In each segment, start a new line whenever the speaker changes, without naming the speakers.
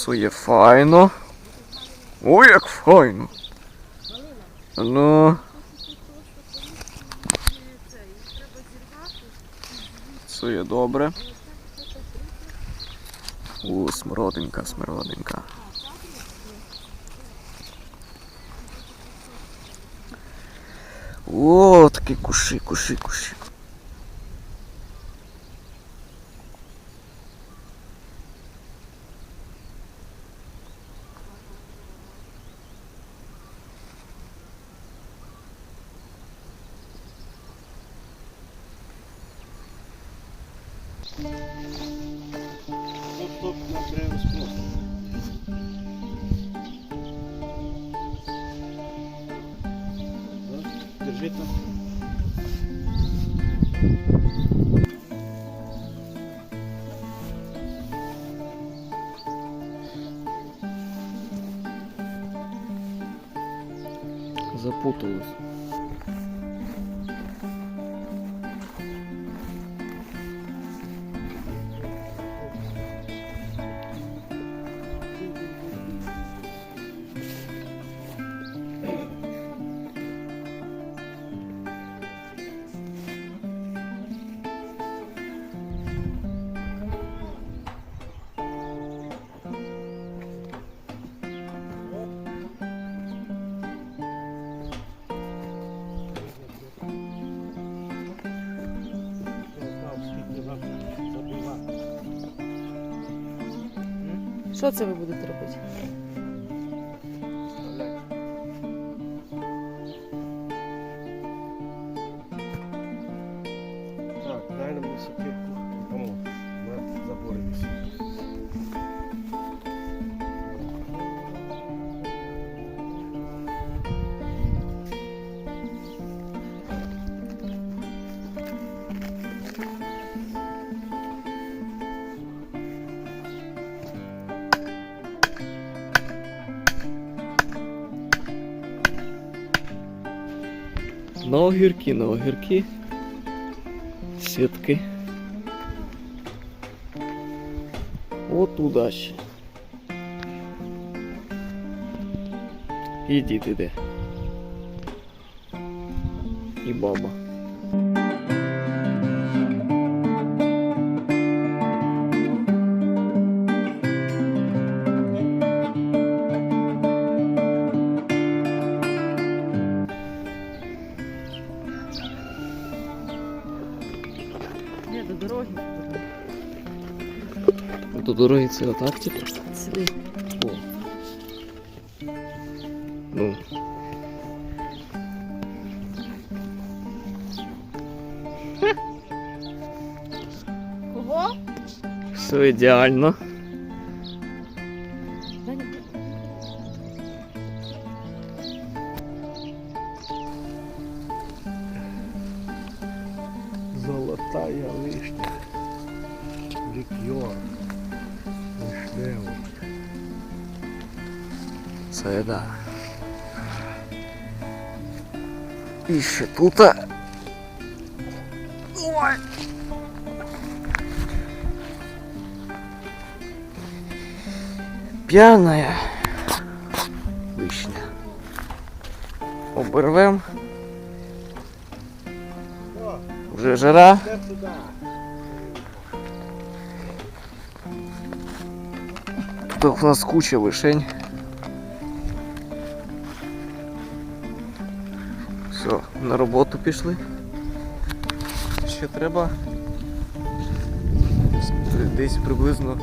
Працює файно. Ой, як файно. Ну. Працює добре. У, смородинка, смородинка. О, такі куші, куші, куші.
Держи там.
Запуталась.
Що це ви будете робити?
На
огірки, на огірки. Сітки. От удачі. І дід. І баба.
Дороги
це отак, типу?
Сиди.
О. Ну.
Кого?
Все ідеально.
Золотая вишня. Лікьор. Вишневий.
Це да. І ще тут. Ой. П'яная вишня. Обервем. Вже жара. Тут у нас куча вишень. Все, на роботу пішли. Ще треба десь приблизно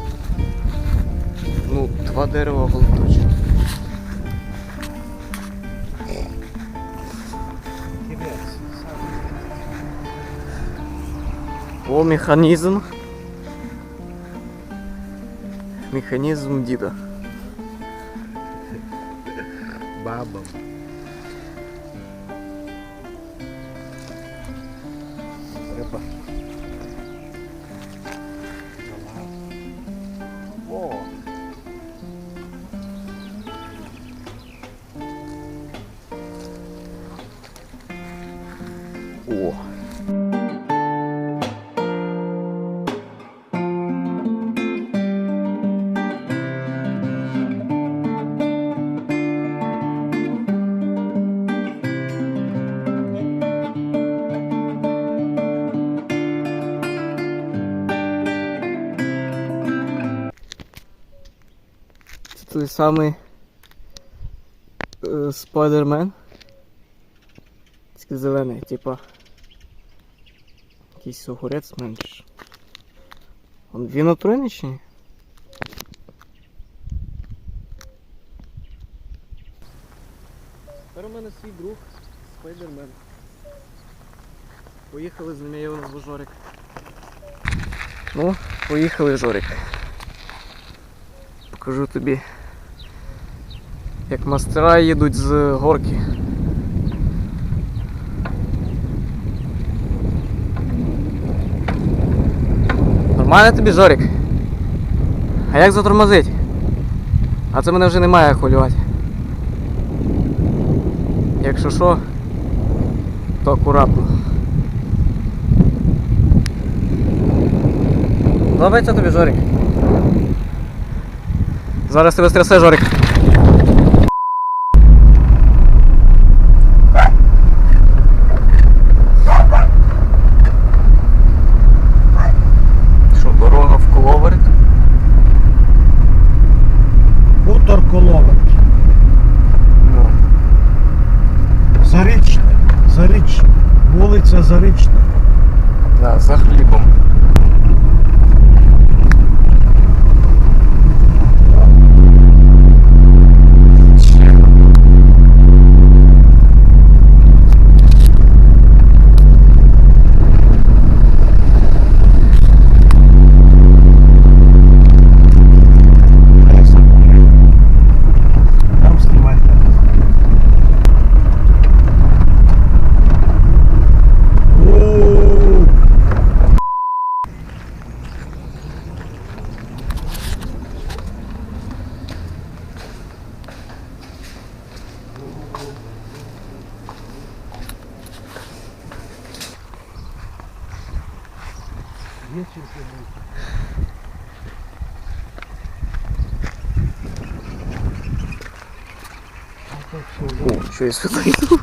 ну, два дерева голточі. О, механізм. Механізм діда.
Бабам. Треба. О,
О. той самий е, Спайдермен. Тільки зелений, типа. Якийсь сухорець менш. Он він отруєний чи ні? Тепер у мене свій друг Спайдермен. Поїхали з його назву Жорик. Ну, поїхали, Жорик. Покажу тобі, як мастера їдуть з горки. Нормально тобі, Жорик? А як затормозить? А це мене вже немає хвилювати. Якщо що, то акуратно. Подобається тобі, Жорик? Зараз тебе стрясе, Жорик. Що, дорога в Коловерт?
Хутор Коловерт.
Ну.
Зарічне. Зарічне. Вулиця Зарічна.
Да, за хлібом.
Там знімайте. Ууу. Є чим побути. А так все,
О, що я сюди йду?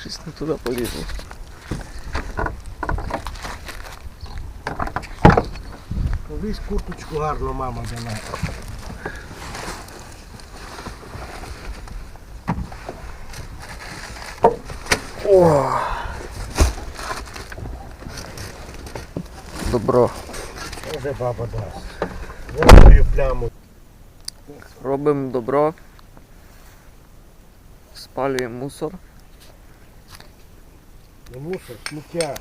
Щось не туди полізло.
Колись курточку гарно мама дала.
О! Добро.
Вже баба дасть. Пляму.
Робимо добро. Спалюємо мусор.
Не мусор, сміття.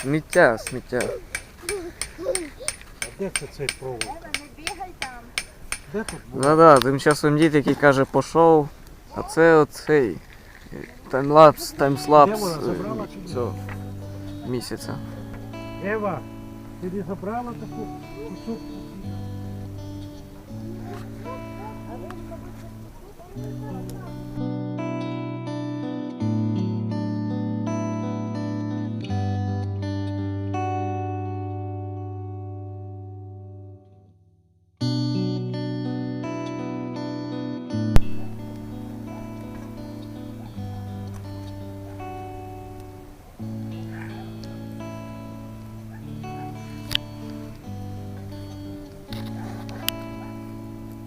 Сміття, сміття.
А де це цей провод?
Не бігай там.
Де тут був?
Да-да, тим часом дід, який каже, пішов. А це оцей таймлапс, таймслапс
Де вона,
е,
чи ні?
цього місяця.
Ева, ти не забрала таку кусок?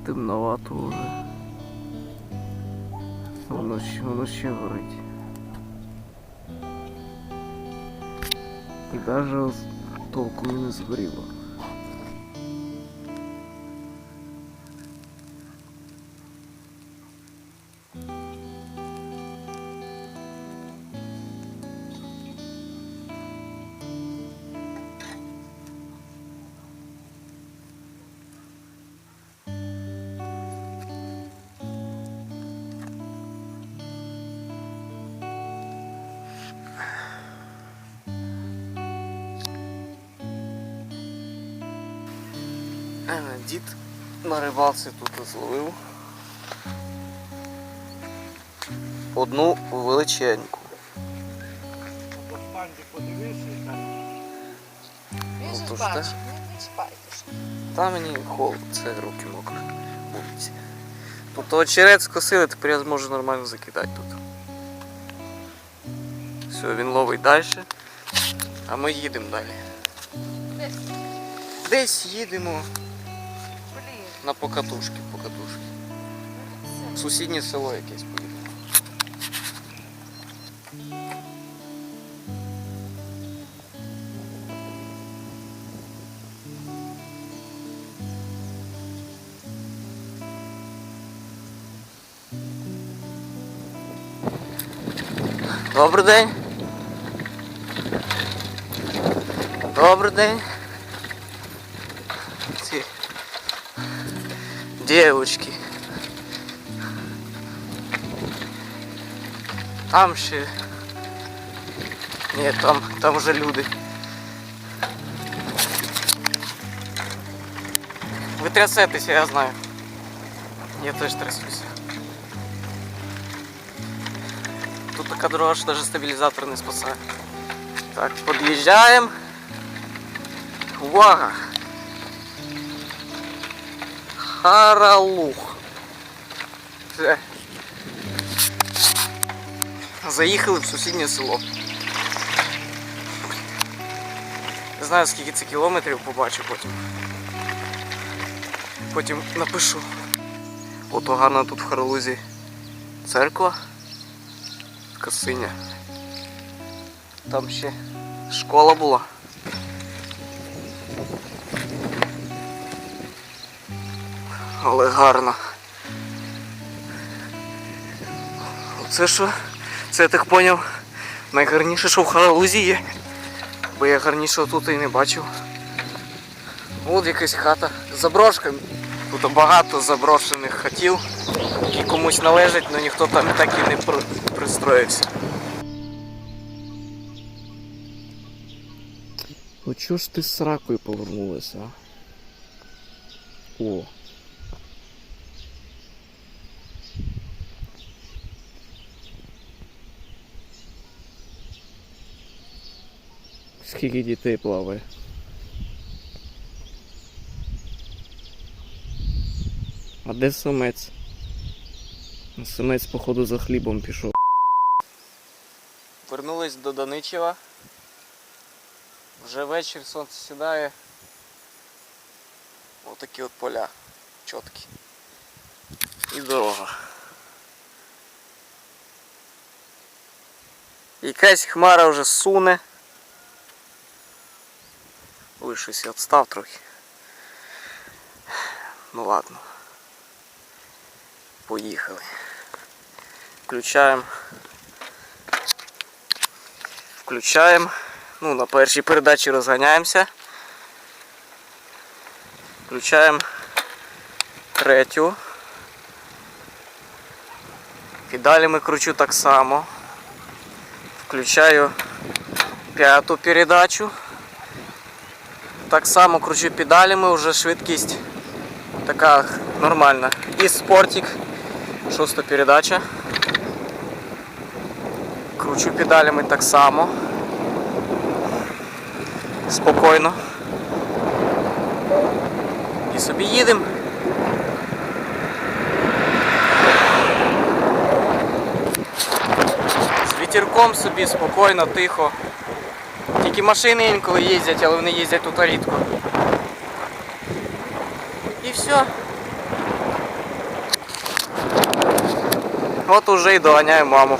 Темновато вже. Воно ще, воно ще горить. І навіть толком і не згоріло. Дід на рибалці тут зловив. Одну величеньку.
По панді подивишся і так.
Він
Ну,
же
то
ж
ж те.
бачить, не, не.
Та мені холод, це руки мокрі. Тут очерець скосили, тепер я зможу нормально закидати тут. Все, він ловить далі. А ми їдемо далі.
Десь,
Десь їдемо. На покатушки, покатушки. Сусіднє село якесь поїдемо. Добрий день. Добрий день. Девочки. Там ще. Ні, там, там вже люди. Ви трясетеся, я знаю. Я теж трясуся. Тут така дорога, що навіть стабілізатор не спасає. Так, під'їжджаємо. Увага! Харалух. Заїхали в сусіднє село. Не знаю скільки це кілометрів, побачу потім. Потім напишу. Ото гарна тут в Харалузі церква. Така синя. Там ще школа була. Але гарно. Оце що? Це я так поняв. Найгарніше, що в Харалузі є. Бо я гарнішого тут і не бачив. От якась хата. Заброшка. Тут багато заброшених хатів, які комусь належать, але ніхто там так і не пристроївся. Ну чого ж ти з сракою повернулася? О. Скільки дітей плаває? А де самець? Самець, походу, за хлібом пішов. Вернулись до Даничева. Вже вечір сонце сідає. Отакі от поля. Чіткі. І дорога. Якась хмара вже суне. Щось я відстав трохи. Ну ладно. Поїхали. Включаємо. Включаємо. Ну, на першій передачі розганяємося. Включаємо третю. Педалями кручу так само. Включаю п'яту передачу. Так само кручу педалями, вже швидкість така нормальна. І спортик, шоста передача. Кручу педалями так само. Спокійно. І собі їдемо. З вітерком собі спокійно, тихо. Тільки машини інколи їздять, але вони їздять тут рідко. І все. От уже і доганяю маму.